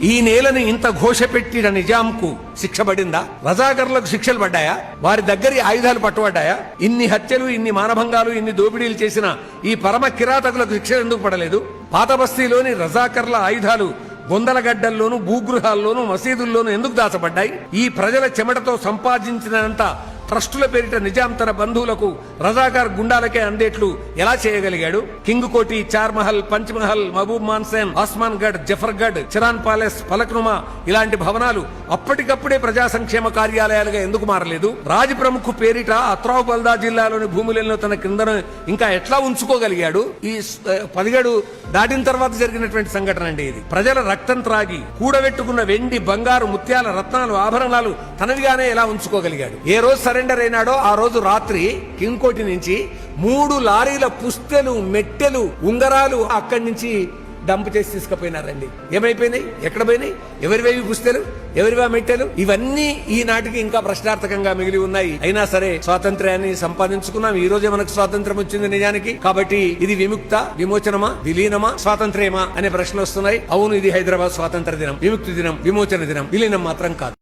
ఈ నేలని ఇంత ఘోష పెట్టిన నిజాంకు శిక్ష పడిందా రజాకర్లకు శిక్షలు పడ్డాయా? వారి దగ్గరి ఆయుధాలు పట్టుబడ్డాయా? ఇన్ని హత్యలు ఇన్ని మానభంగాలు ఇన్ని దోపిడీలు చేసిన ఈ పరమ కిరాతకులకు శిక్ష ఎందుకు పడలేదు? పాతబస్తీలోని రజాకర్ల ఆయుధాలు గొందలగడ్డల్లోనూ భూగృహాల్లోనూ మసీదుల్లోనూ ఎందుకు దాచబడ్డాయి? ఈ ప్రజల చెమటతో సంపాదించినంత ట్రస్టుల పేరిట నిజాం తన బంధువులకు రజాకార్ గుండాలకే అందేట్లు ఎలా చేయగలిగాడు? King Koti Charmahal Panchmahal Panchamahal Mahaboob mansion Asman Garh Zafargarh Chiran palace Falaknuma ఇలాంటి భవనాలు అప్పటికప్పుడే ప్రజా సంక్షేమ కార్యాలయాలుగా ఎందుకు మారలేదు? రాజ్ ప్రముఖ్ పేరిట అత్రావ్ బల్దా జిల్లాలోని భూములను తన కింద ఇంకా ఎట్లా ఉంచుకోగలిగాడు? ఈ పదిహేడు దాటిన తర్వాత జరిగినటువంటి సంఘటన అండి ఇది. ప్రజల రక్తం త్రాగి కూడబెట్టుకున్న వెండి బంగారు ముత్యాల రత్నాలు ఆభరణాలు తనవిగానే ఎలా ఉంచుకోగలిగాడు? ఏ రోజు సరే సరెండర్ అయినాడో ఆ రోజు రాత్రి కింకోటి నుంచి మూడు లారీల పుస్తెలు మెట్టెలు ఉంగరాలు అక్కడి నుంచి డంప్ చేసి తీసుకుపోయినారండి. ఏమైపోయినాయి? ఎక్కడ పోయినాయి? ఎవరివేవి పుస్తెలు? ఎవరివా మెట్టెలు? ఇవన్నీ ఈనాటికి ఇంకా ప్రశ్నార్థకంగా మిగిలి ఉన్నాయి. అయినా సరే స్వాతంత్ర్యాన్ని సంపాదించుకున్నాం. ఈ రోజే మనకు స్వాతంత్రం వచ్చింది నిజానికి. కాబట్టి ఇది విముక్త విమోచనమా విలీనమా స్వాతంత్ర్యమా అనే ప్రశ్నలు వస్తున్నాయి. అవును ఇది హైదరాబాద్ స్వాతంత్ర దినం. విముక్తి దినం విమోచన దినం. విలీనం మాత్రం కాదు.